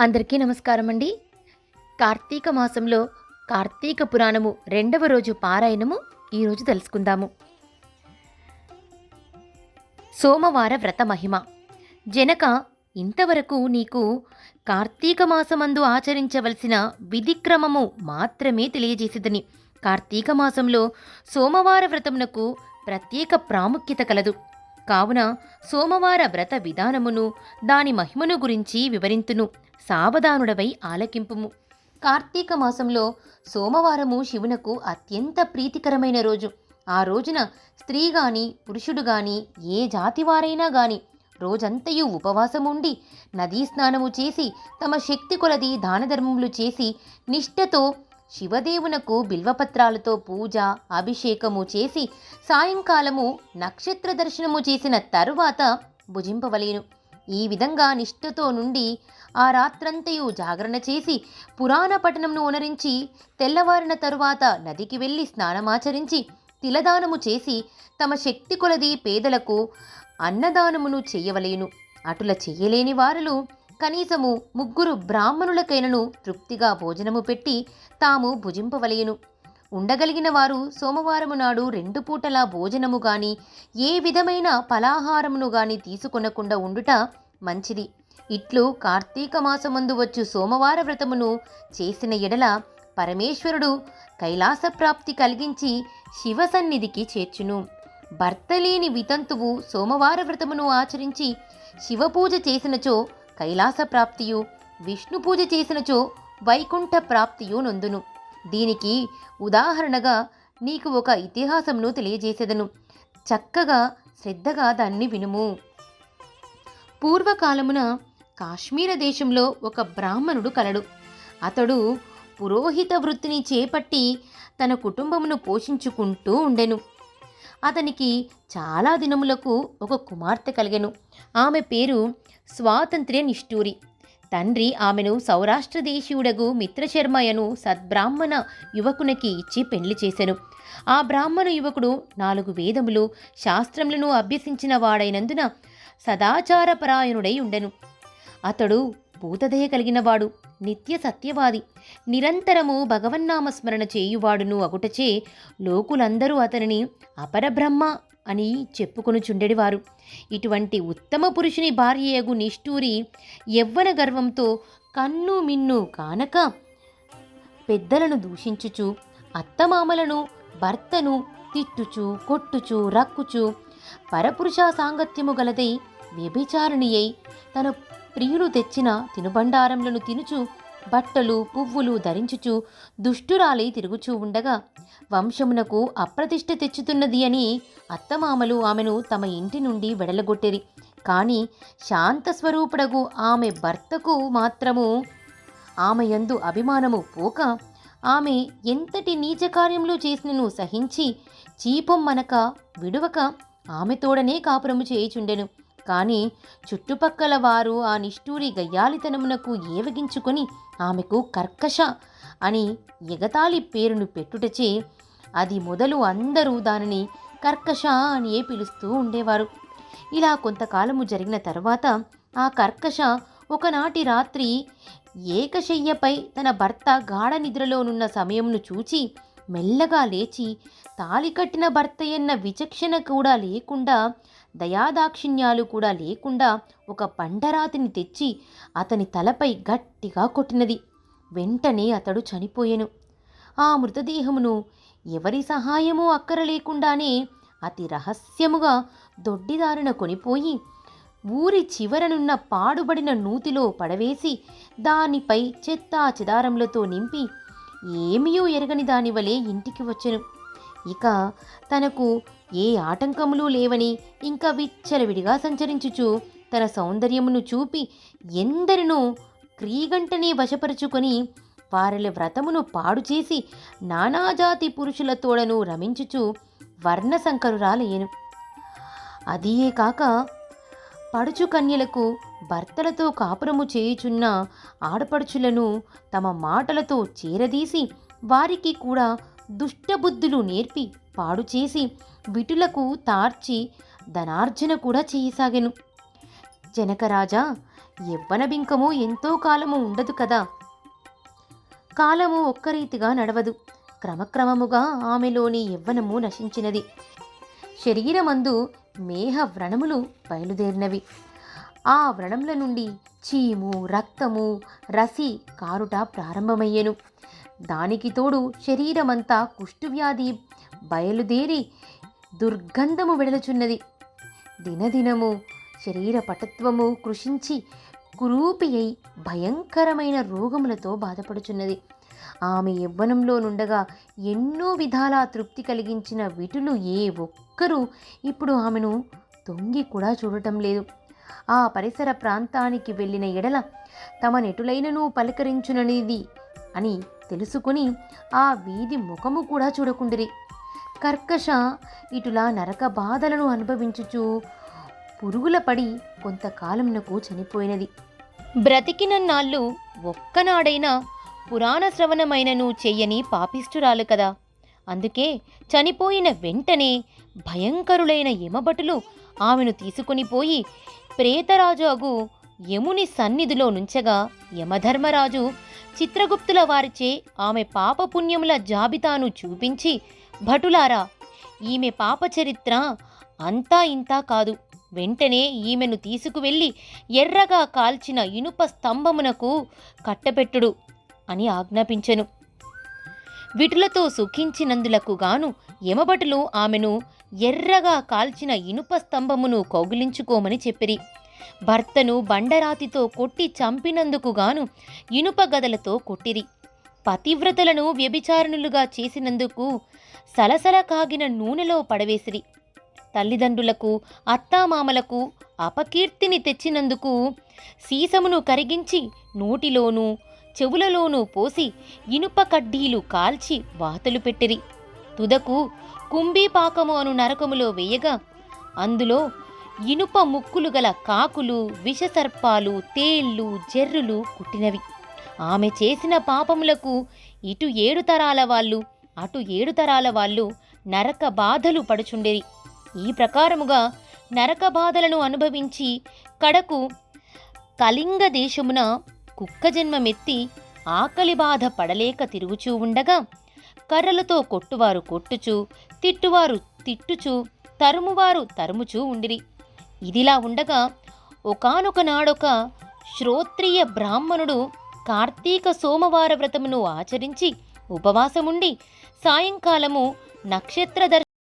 అందరికీ నమస్కారం అండి కార్తీక మాసంలో కార్తీక పురాణము రెండవ రోజు పారాయణము ఈరోజు తెలుసుకుందాము. సోమవార వ్రత మహిమ. జనక ఇంతవరకు నీకు కార్తీక మాసమందు ఆచరించవలసిన విధిక్రమము మాత్రమే తెలియజేసిదని. కార్తీక మాసంలో సోమవార వ్రతమునకు ప్రత్యేక ప్రాముఖ్యత కలదు. కావున సోమవార వ్రత విధానమును దాని మహిమను గురించి వివరింతును. సావధానుడవై ఆలకింపుము. కార్తీక మాసంలో సోమవారము శివునకు అత్యంత ప్రీతికరమైన రోజు. ఆ రోజున స్త్రీ గాని పురుషుడు గాని ఏ జాతివారైనా గాని రోజంతయు ఉపవాసముండి నదీ స్నానము చేసి తమ శక్తి కొలది దానధర్మములు చేసి నిష్ఠతో శివదేవునకు బిల్వపత్రాలతో పూజ అభిషేకము చేసి సాయంకాలము నక్షత్ర దర్శనము చేసిన తరువాత భుజింపవలేను. ఈ విధంగా నిష్ఠతో నుండి ఆ రాత్రంతయు జాగరణ చేసి పురాణ పఠనంను ఉనరించి తెల్లవారిన తరువాత నదికి వెళ్ళి స్నానమాచరించి తిలదానము చేసి తమ శక్తి కొలది పేదలకు అన్నదానమును చేయవలేను. అటుల చేయలేని వారులు కనీసము ముగ్గురు బ్రాహ్మణులకైనను తృప్తిగా భోజనము పెట్టి తాము భుజింపవలయను ఉండగలిగిన వారు సోమవారము నాడు రెండు పూటల భోజనము గాని ఏ విధమైన ఫలాహారమును గాని తీసుకొనకుండా ఉండుట మంచిది. ఇట్లు కార్తీక మాసమందు వచ్చు సోమవార వ్రతమును చేసిన ఎడల పరమేశ్వరుడు కైలాస ప్రాప్తి కలిగించి శివ సన్నిధికి చేర్చును. భర్త లేని వితంతువు సోమవార వ్రతమును ఆచరించి శివపూజ చేసినచో కైలాస ప్రాప్తియు విష్ణు పూజ చేసినచో వైకుంఠ ప్రాప్తియు నొందును. దీనికి ఉదాహరణగా నీకు ఒక ఇతిహాసంను తెలియజేసేదను. చక్కగా శ్రద్ధగా దాన్ని వినుము. పూర్వకాలమున కాశ్మీర దేశంలో ఒక బ్రాహ్మణుడు కలడు. అతడు పురోహిత వృత్తిని చేపట్టి తన కుటుంబమును పోషించుకుంటూ ఉండెను. అతనికి చాలా దినములకు ఒక కుమార్తె కలిగెను. ఆమె పేరు స్వాతంత్ర్య నిష్ఠూరి తండ్రి ఆమెను సౌరాష్ట్ర దేశీయుడగు మిత్రశర్మయను సద్బ్రాహ్మణ యువకునికి ఇచ్చి పెళ్ళి చేసెను. ఆ బ్రాహ్మణ యువకుడు నాలుగు వేదములు శాస్త్రములను అభ్యసించిన వాడైనందున సదాచారపరాయణుడై ఉండెను అతడు భూతదయ కలిగినవాడు నిత్య సత్యవాది. నిరంతరము భగవన్నామస్మరణ చేయువాడును అగుటచే లోకులందరూ అతనిని అపరబ్రహ్మ అని చెప్పుకొనుచుండెడివారు. ఇటువంటి ఉత్తమ పురుషుని భార్యయగు నిష్ఠూరి యవ్వన గర్వంతో కన్ను మిన్ను కానక పెద్దలను దూషించుచు అత్తమామలను భర్తను తిట్టుచు కొట్టుచు రక్కుచు పరపురుష సాంగత్యము గలదై వ్యభిచారిణి అయి తన ప్రియులు తెచ్చిన తినుబండారములను తినుచు బట్టలు పువ్వులు ధరించుచు దుష్టురాలై తిరుగుచూ ఉండగా వంశమునకు అప్రతిష్ట తెచ్చుతున్నది అని అత్తమామలు ఆమెను తమ ఇంటి నుండి వెడలగొట్టిరి. కానీ శాంతస్వరూపుడగు ఆమె భర్తకు మాత్రము ఆమె యందు అభిమానము పోక ఆమె ఎంతటి నీచ కార్యములు చేసినను సహించి చీపొమ్మనక విడువక ఆమె తోడనే కాపురము చేయుచుండెను. కానీ చుట్టుపక్కల వారు ఆ నిష్ఠూరి గయ్యాలితనమునకు ఏవగించుకొని ఆమెకు కర్కశ అని ఎగతాళి పేరును పెట్టుటచే అది మొదలు అందరూ దానిని కర్కశ అనియే పిలుస్తూ ఉండేవారు. ఇలా కొంతకాలము జరిగిన తర్వాత ఆ కర్కశ ఒకనాటి రాత్రి ఏకశయ్యపై తన భర్త గాఢ నిద్రలోనున్న సమయంను చూచి మెల్లగా లేచి తాళి కట్టిన భర్తయన్న విచక్షణ కూడా లేకుండా దయాదాక్షిణ్యాలు కూడా లేకుండా ఒక పండరాతిని తెచ్చి అతని తలపై గట్టిగా కొట్టినది. వెంటనే అతడు చనిపోయెను. ఆ మృతదేహమును ఎవరి సహాయమూ అక్కరలేకుండానే అతి రహస్యముగా దొడ్డిదారిన కొనిపోయి ఊరి చివరనున్న పాడుబడిన నూతిలో పడవేసి దానిపై చెత్తా చెదారములతో నింపి ఏమీయూ ఎరగని దాని వలె ఇంటికి వచ్చెను. ఇక తనకు ఏ ఆటంకములు లేవని ఇంకా విచ్చలవిడిగా సంచరించుచు తన సౌందర్యమును చూపి ఎందరినో క్రీగంటనే వశపరుచుకొని వారిల వ్రతమును పాడు చేసి నానాజాతి పురుషులతోడను రమించుచు వర్ణశంకరురాలయ్యను. అదియే కాక పడుచు కన్యలకు భర్తలతో కాపురము చేయుచున్న ఆడపడుచులను తమ మాటలతో చేరదీసి వారికి కూడా దుష్టబుద్ధులు నేర్పి పాడు చేసి విటులకు తార్చి ధనార్జన కూడా చేయసాగెను. జనకరాజా యవ్వన బింకము ఎంతో కాలము ఉండదు కదా? కాలము ఒక్క రీతిగా నడవదు. క్రమక్రమముగా ఆమెలోని యవ్వనము నశించినది. శరీరమందు మేహ వ్రణములు బయలుదేరినవి. ఆ వ్రణముల నుండి చీము రక్తము రసి కారుట ప్రారంభమయ్యెను. దానికి తోడు శరీరమంతా కుష్ఠువ్యాధి బయలుదేరి దుర్గంధము వెడలుచున్నది. దినదినము శరీర పటత్వము కృషించి కురూపి అయి భయంకరమైన రోగములతో బాధపడుచున్నది. ఆమె యవ్వనంలో నుండగా ఎన్నో విధాల తృప్తి కలిగించిన విటులు ఏ ఒక్కరూ ఇప్పుడు ఆమెను తొంగి కూడా చూడటం లేదు. ఆ పరిసర ప్రాంతానికి వెళ్ళిన ఎడల తమ నెటులైనను పలకరించుననేది అని తెలుసుకుని ఆ వీధి ముఖము కూడా చూడకుండిరి. కర్కశ ఇటులా నరక బాధలను అనుభవించుచు పురుగుల పడి కొంతకాలంనకు చనిపోయినది. బ్రతికిన నాళ్ళు ఒక్కనాడైనా పురాణ శ్రవణమైనను చెయ్యని పాపిష్టురాలు కదా. అందుకే చనిపోయిన వెంటనే భయంకరులైన యమభటులు ఆమెను తీసుకొని పోయి ప్రేతరాజాగు యముని సన్నిధిలో నుంచగా యమధర్మరాజు చిత్రగుప్తుల వారిచే ఆమె పాపపుణ్యముల జాబితాను చూపించి భటులారా ఈమె పాప చరిత్ర అంతా ఇంతా కాదు. వెంటనే ఈమెను తీసుకువెళ్ళి ఎర్రగా కాల్చిన ఇనుప స్తంభమునకు కట్టపెట్టుడు అని ఆజ్ఞాపించెను. విటులతో సుఖించినందులకు గాను యమభటులు ఆమెను ఎర్రగా కాల్చిన ఇనుప స్తంభమును కౌగిలించుకోమని చెప్పిరి. భర్తను బండరాతితో కొట్టి చంపినందుకు గాను ఇనుప గదలతో కొట్టిరి. పతివ్రతలను వ్యభిచారణులుగా చేసినందుకు సలసల కాగిన నూనెలో పడవేసిరి. తల్లిదండ్రులకు అత్తామామలకు అపకీర్తిని తెచ్చినందుకు సీసమును కరిగించి నోటిలోనూ చెవులలోనూ పోసి ఇనుప కడ్డీలు కాల్చి వాతలు పెట్టిరి. తుదకు కుంభీపాకము అను నరకములో వేయగా అందులో ఇనుప ముక్కులు గల కాకులు విషసర్పాలు తేళ్ళు జెర్రులు కుట్టినవి. ఆమె చేసిన పాపములకు ఇటు ఏడు తరాల వాళ్ళు అటు ఏడు తరాల వాళ్ళు నరక బాధలు పడుచుండేది ఈ ప్రకారముగా నరక బాధలను అనుభవించి కడకు కళింగ దేశమున కుక్క జన్మమెత్తి ఆకలి బాధ పడలేక తిరుగుచూ ఉండగా కర్రలతో కొట్టువారు కొట్టుచు తిట్టువారు తిట్టుచు తరుమువారు తరుముచూ ఉండిరి. ఇదిలా ఉండగా ఒకానొక నాడొక శ్రోత్రియ బ్రాహ్మణుడు కార్తీక సోమవార వ్రతమును ఆచరించి ఉపవాసముండి సాయంకాలము నక్షత్ర